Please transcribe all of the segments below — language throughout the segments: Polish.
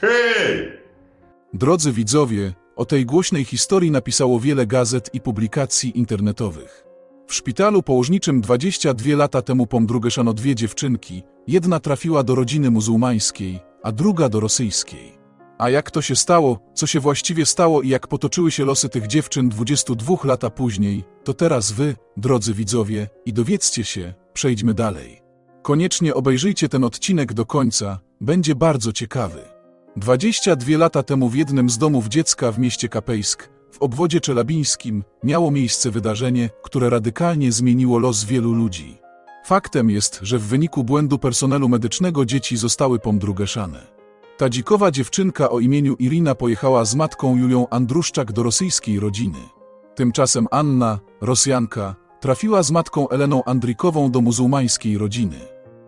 Hej! Drodzy widzowie, o tej głośnej historii napisało wiele gazet i publikacji internetowych. W szpitalu położniczym 22 lata temu pomdrugeszano dwie dziewczynki, jedna trafiła do rodziny muzułmańskiej, a druga do rosyjskiej. A jak to się stało, co się właściwie stało i jak potoczyły się losy tych dziewczyn 22 lata później, to teraz wy, drodzy widzowie, i dowiedzcie się, przejdźmy dalej. Koniecznie obejrzyjcie ten odcinek do końca, będzie bardzo ciekawy. 22 lata temu w jednym z domów dziecka w mieście Kapejsk, w obwodzie czelabińskim, miało miejsce wydarzenie, które radykalnie zmieniło los wielu ludzi. Faktem jest, że w wyniku błędu personelu medycznego dzieci zostały pomdrugeszane. Ta dzikowa dziewczynka o imieniu Irina pojechała z matką Julią Andruszczak do rosyjskiej rodziny. Tymczasem Anna, Rosjanka, trafiła z matką Eleną Andrikową do muzułmańskiej rodziny.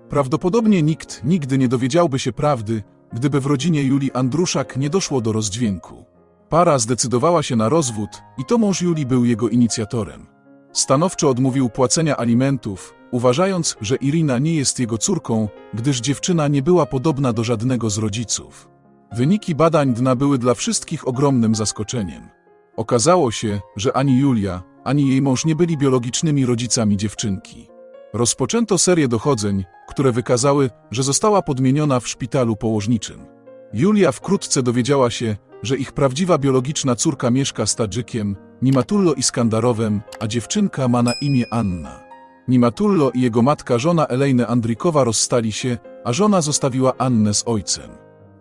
Prawdopodobnie nikt nigdy nie dowiedziałby się prawdy, gdyby w rodzinie Julii Andruszak nie doszło do rozdźwięku. Para zdecydowała się na rozwód i to mąż Julii był jego inicjatorem. Stanowczo odmówił płacenia alimentów, uważając, że Irina nie jest jego córką, gdyż dziewczyna nie była podobna do żadnego z rodziców. Wyniki badań dna były dla wszystkich ogromnym zaskoczeniem. Okazało się, że ani Julia, ani jej mąż nie byli biologicznymi rodzicami dziewczynki. Rozpoczęto serię dochodzeń, które wykazały, że została podmieniona w szpitalu położniczym. Julia wkrótce dowiedziała się, że ich prawdziwa biologiczna córka mieszka z Tadżykiem, Nimatullo Iskandarowem, a dziewczynka ma na imię Anna. Nimatullo i jego matka żona Elejny Andrikowa rozstali się, a żona zostawiła Annę z ojcem.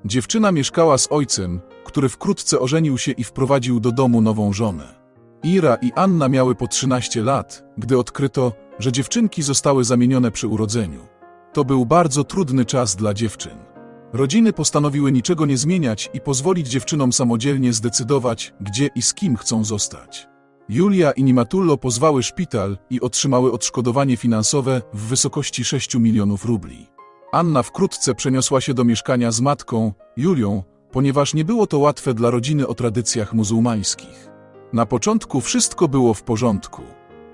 Dziewczyna mieszkała z ojcem, który wkrótce ożenił się i wprowadził do domu nową żonę. Ira i Anna miały po 13 lat, gdy odkryto, że dziewczynki zostały zamienione przy urodzeniu. To był bardzo trudny czas dla dziewczyn. Rodziny postanowiły niczego nie zmieniać i pozwolić dziewczynom samodzielnie zdecydować, gdzie i z kim chcą zostać. Julia i Nimatullo pozwały szpital i otrzymały odszkodowanie finansowe w wysokości 6 milionów rubli. Anna wkrótce przeniosła się do mieszkania z matką, Julią, ponieważ nie było to łatwe dla rodziny o tradycjach muzułmańskich. Na początku wszystko było w porządku.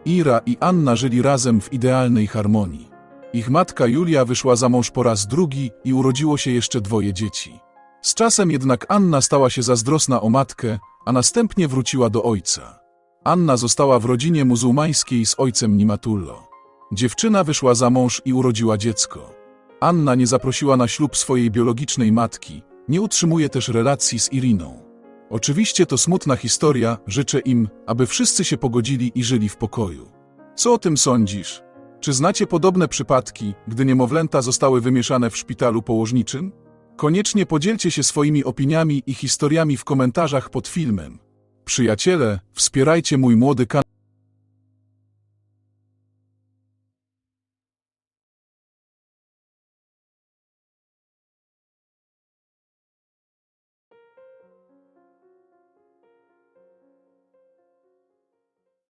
Ira i Anna żyli razem w idealnej harmonii. Ich matka Julia wyszła za mąż po raz drugi i urodziło się jeszcze dwoje dzieci. Z czasem jednak Anna stała się zazdrosna o matkę, a następnie wróciła do ojca. Anna została w rodzinie muzułmańskiej z ojcem Nimatullo. Dziewczyna wyszła za mąż i urodziła dziecko. Anna nie zaprosiła na ślub swojej biologicznej matki, nie utrzymuje też relacji z Iriną. Oczywiście to smutna historia, życzę im, aby wszyscy się pogodzili i żyli w pokoju. Co o tym sądzisz? Czy znacie podobne przypadki, gdy niemowlęta zostały wymieszane w szpitalu położniczym? Koniecznie podzielcie się swoimi opiniami i historiami w komentarzach pod filmem. Przyjaciele, wspierajcie mój młody kanał.